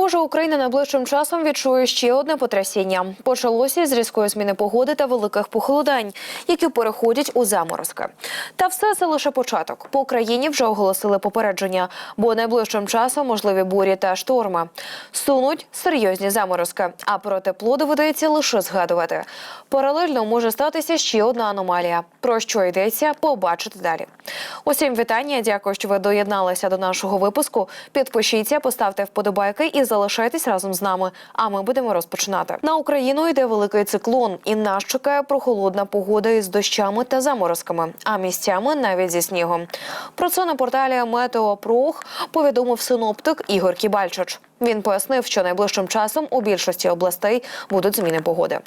Схоже, Україна найближчим часом відчує ще одне потрясіння. Почалося з різкої зміни погоди та великих похолодань, які переходять у заморозки. Та все це лише початок. По Україні вже оголосили попередження, бо найближчим часом можливі бурі та шторми. Сунуть серйозні заморозки, а про тепло доведеться лише згадувати. Паралельно може статися ще одна аномалія. Про що йдеться, побачите далі. Усім вітання. Дякую, що ви доєдналися до нашого випуску. Підпишіться, поставте вподобайки і залишайтесь разом з нами. А ми будемо розпочинати. На Україну йде великий циклон, і нас чекає прохолодна погода із дощами та заморозками, а місцями навіть зі снігом. Про це на порталі Метеопрох повідомив синоптик Ігор Кібальчич. Він пояснив, що найближчим часом у більшості областей будуть зміни погоди.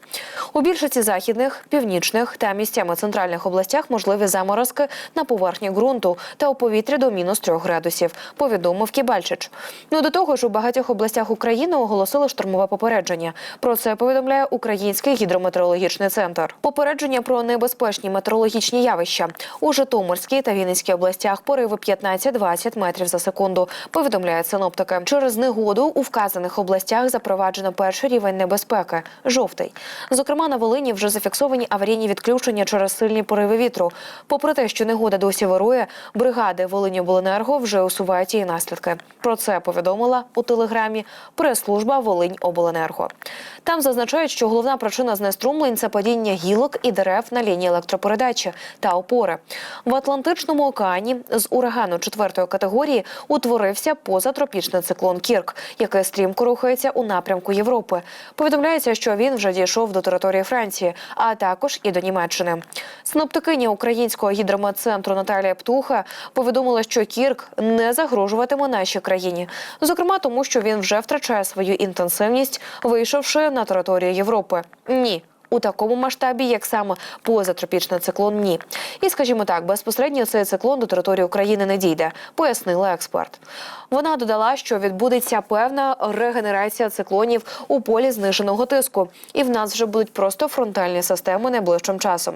У більшості західних, північних та місцями центральних областях можливі заморозки на поверхні ґрунту та у повітрі до мінус трьох градусів. Повідомив Кібальчич. Ну до того ж, у багатьох областях України оголосили штормове попередження. Про це повідомляє Український гідрометеорологічний центр. Попередження про небезпечні метеорологічні явища у Житомирській та Вінницькій областях пориви 15-20 метрів за секунду. Повідомляють синоптики. Через негоду у вказаних областях запроваджено перший рівень небезпеки жовтий. Зокрема, на Волині вже зафіксовані аварійні відключення через сильні пориви вітру. Попри те, що негода досі вирує, бригади Волиньобленерго вже усувають її наслідки. Про це повідомила у телеграмі прес-служба Волиньобленерго. Там зазначають, що головна причина знеструмлень це падіння гілок і дерев на лінії електропередачі та опори. В Атлантичному океані з урагану четвертої категорії утворився позатропічний циклон Кірк, який стрімко рухається у напрямку Європи. Повідомляється, що він вже дійшов до території Франції, а також і до Німеччини. Синоптикиня українського гідрометцентру Наталія Птуха повідомила, що Кірк не загрожуватиме нашій країні, зокрема тому, що він вже втрачає свою інтенсивність, вийшовши на територію Європи. Ні. У такому масштабі, як саме позатропічний циклон, ні. І скажімо так, безпосередньо цей циклон до території України не дійде, пояснила експерт. Вона додала, що відбудеться певна регенерація циклонів у полі зниженого тиску, і в нас вже будуть просто фронтальні системи найближчим часом.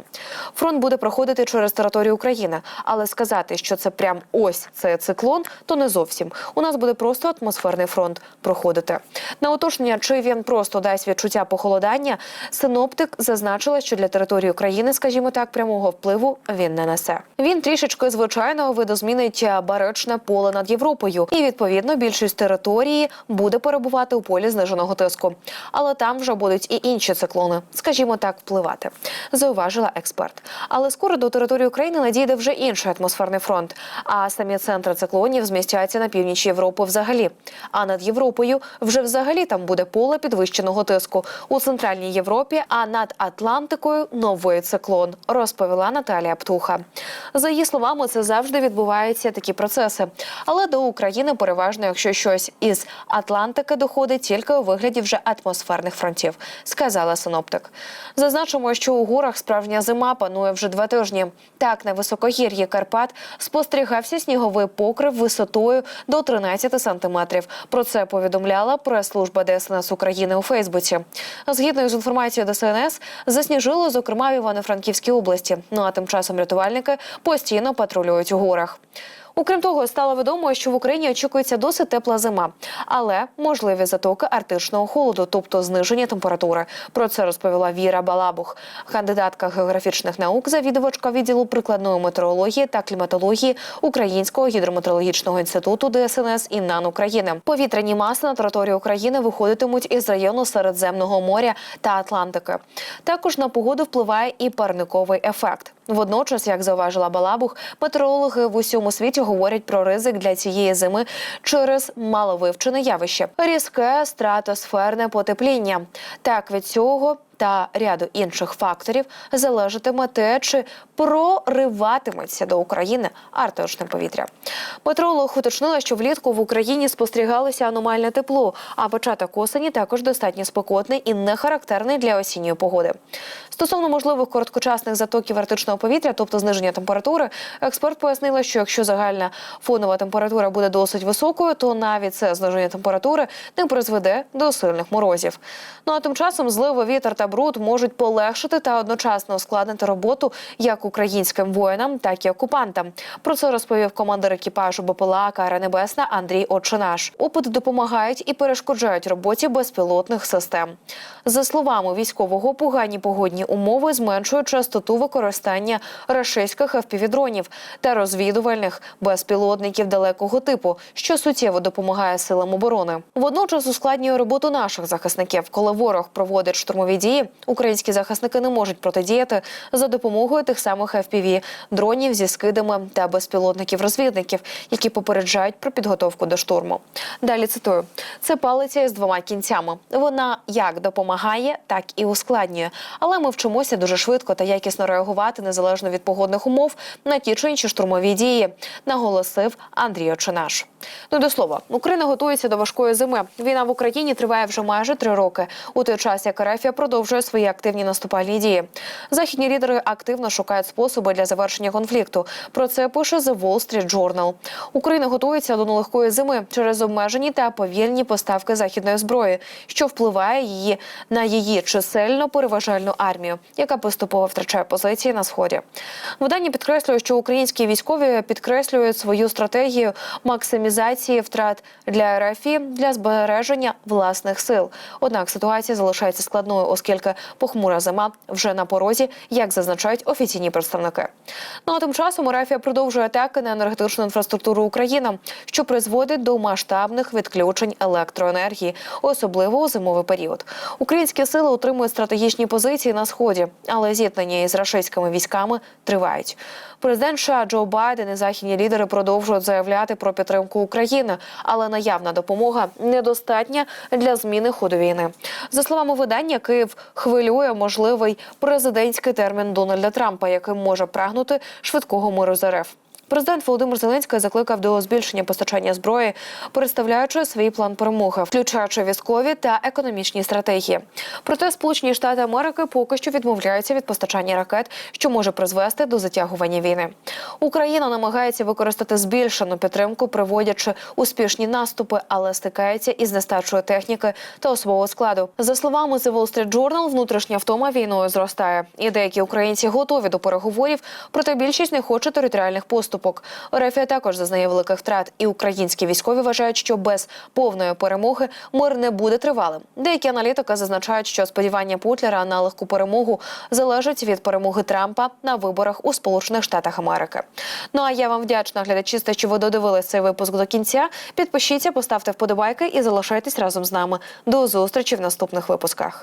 Фронт буде проходити через територію України, але сказати, що це прям ось цей циклон, то не зовсім. У нас буде просто атмосферний фронт проходити. На уточнення, чи він просто дасть відчуття похолодання, синоптик зазначила, що для території України, скажімо так, прямого впливу він не несе. Він трішечки звичайно видозмінить баричне поле над Європою, і відповідно більшість території буде перебувати у полі зниженого тиску. Але там вже будуть і інші циклони, скажімо так, впливати. Зауважила експерт. Але скоро до території України надійде вже інший атмосферний фронт. А самі центри циклонів змістяться на північ Європи взагалі. А над Європою вже взагалі там буде поле підвищеного тиску у центральній Європі. А над Атлантикою новий циклон, розповіла Наталія Птуха. За її словами, це завжди відбуваються такі процеси. Але до України переважно, якщо щось із Атлантики доходить тільки у вигляді вже атмосферних фронтів, сказала синоптик. Зазначимо, що у горах справжня зима панує вже два тижні. Так, на високогір'ї Карпат спостерігався сніговий покрив висотою до 13 сантиметрів. Про це повідомляла прес-служба ДСНС України у Фейсбуці. Згідно з інформацією ДСНС, засніжило, зокрема в Івано-Франківській області. Ну а тим часом рятувальники постійно патрулюють у горах. Окрім того, стало відомо, що в Україні очікується досить тепла зима, але можливі затоки арктичного холоду, тобто зниження температури. Про це розповіла Віра Балабух, кандидатка географічних наук, завідувачка відділу прикладної метеорології та кліматології Українського гідрометеорологічного інституту ДСНС і НАН України. Повітряні маси на території України виходитимуть із району Середземного моря та Атлантики. Також на погоду впливає і парниковий ефект. Водночас, як зауважила Балабух, метеорологи в усьому світі говорять про ризик для цієї зими через маловивчене явище різке стратосферне потепління. Так від цього. Та ряду інших факторів залежатиме те, чи прориватиметься до України арктичне повітря. Метеоролог уточнила, що влітку в Україні спостерігалося аномальне тепло, а початок осені також достатньо спекотний і не характерний для осінньої погоди. Стосовно можливих короткочасних затоків арктичного повітря, тобто зниження температури, експерт пояснила, що якщо загальна фонова температура буде досить високою, то навіть це зниження температури не призведе до сильних морозів. Ну а тим часом зливи вітер та та можуть полегшити та одночасно ускладнити роботу як українським воїнам, так і окупантам. Про це розповів командир екіпажу БПЛА Кара Небесна Андрій Очинаш. Опити допомагають і перешкоджають роботі безпілотних систем. За словами військового, погані погодні умови зменшують частоту використання рашистських FPV-дронів та розвідувальних безпілотників далекого типу, що суттєво допомагає силам оборони. Водночас ускладнює роботу наших захисників. Коли ворог проводить штурмові дії, українські захисники не можуть протидіяти за допомогою тих самих FPV – дронів зі скидами та безпілотників-розвідників, які попереджають про підготовку до штурму. Далі цитую: це палиця із двома кінцями. Вона як допомагає, так і ускладнює. Але ми вчимося дуже швидко та якісно реагувати незалежно від погодних умов на ті чи інші штурмові дії, наголосив Андрій Очинаш. Ну до слова, Україна готується до важкої зими. Війна в Україні триває вже майже три роки. У той час як Ерефія продовжує свої активні наступальні дії. Західні лідери активно шукають способи для завершення конфлікту. Про це пише The Wall Street Journal. Україна готується до нелегкої зими через обмежені та повільні поставки західної зброї, що впливає її на її чисельно переважальну армію, яка поступово втрачає позиції на сході. Видання підкреслює, що українські військові підкреслюють свою стратегію максимізації втрат для РФ для збереження власних сил. Однак ситуація залишається складною, оскільки похмура зима вже на порозі, як зазначають офіційні представники. Ну а тим часом РФ продовжує атаки на енергетичну інфраструктуру України, що призводить до масштабних відключень електроенергії, особливо у зимовий період. Українські сили утримують стратегічні позиції на сході, але зіткнення із рашистськими військами тривають. Президент США Джо Байден і західні лідери продовжують заявляти про підтримку України, але наявна допомога недостатня для зміни ходу війни. За словами видання, Київ хвилює можливий президентський термін Дональда Трампа, яким може прагнути швидкого миру з РФ. Президент Володимир Зеленський закликав до збільшення постачання зброї, представляючи свій план перемоги, включаючи військові та економічні стратегії. Проте Сполучені Штати Америки поки що відмовляються від постачання ракет, що може призвести до затягування війни. Україна намагається використати збільшену підтримку, приводячи успішні наступи, але стикається із нестачою техніки та особового складу. За словами The Wall Street Journal, внутрішня втома війною зростає, і деякі українці готові до переговорів, проте більшість не хоче територіальних поступок. Рефія також зазнає великих втрат, і українські військові вважають, що без повної перемоги мир не буде тривалим. Деякі аналітики зазначають, що сподівання Путлера на легку перемогу залежать від перемоги Трампа на виборах у Сполучених Штатах Америки. Ну а я вам вдячна, глядачі, що ви додивились цей випуск до кінця. Підпишіться, поставте вподобайки і залишайтесь разом з нами. До зустрічі в наступних випусках.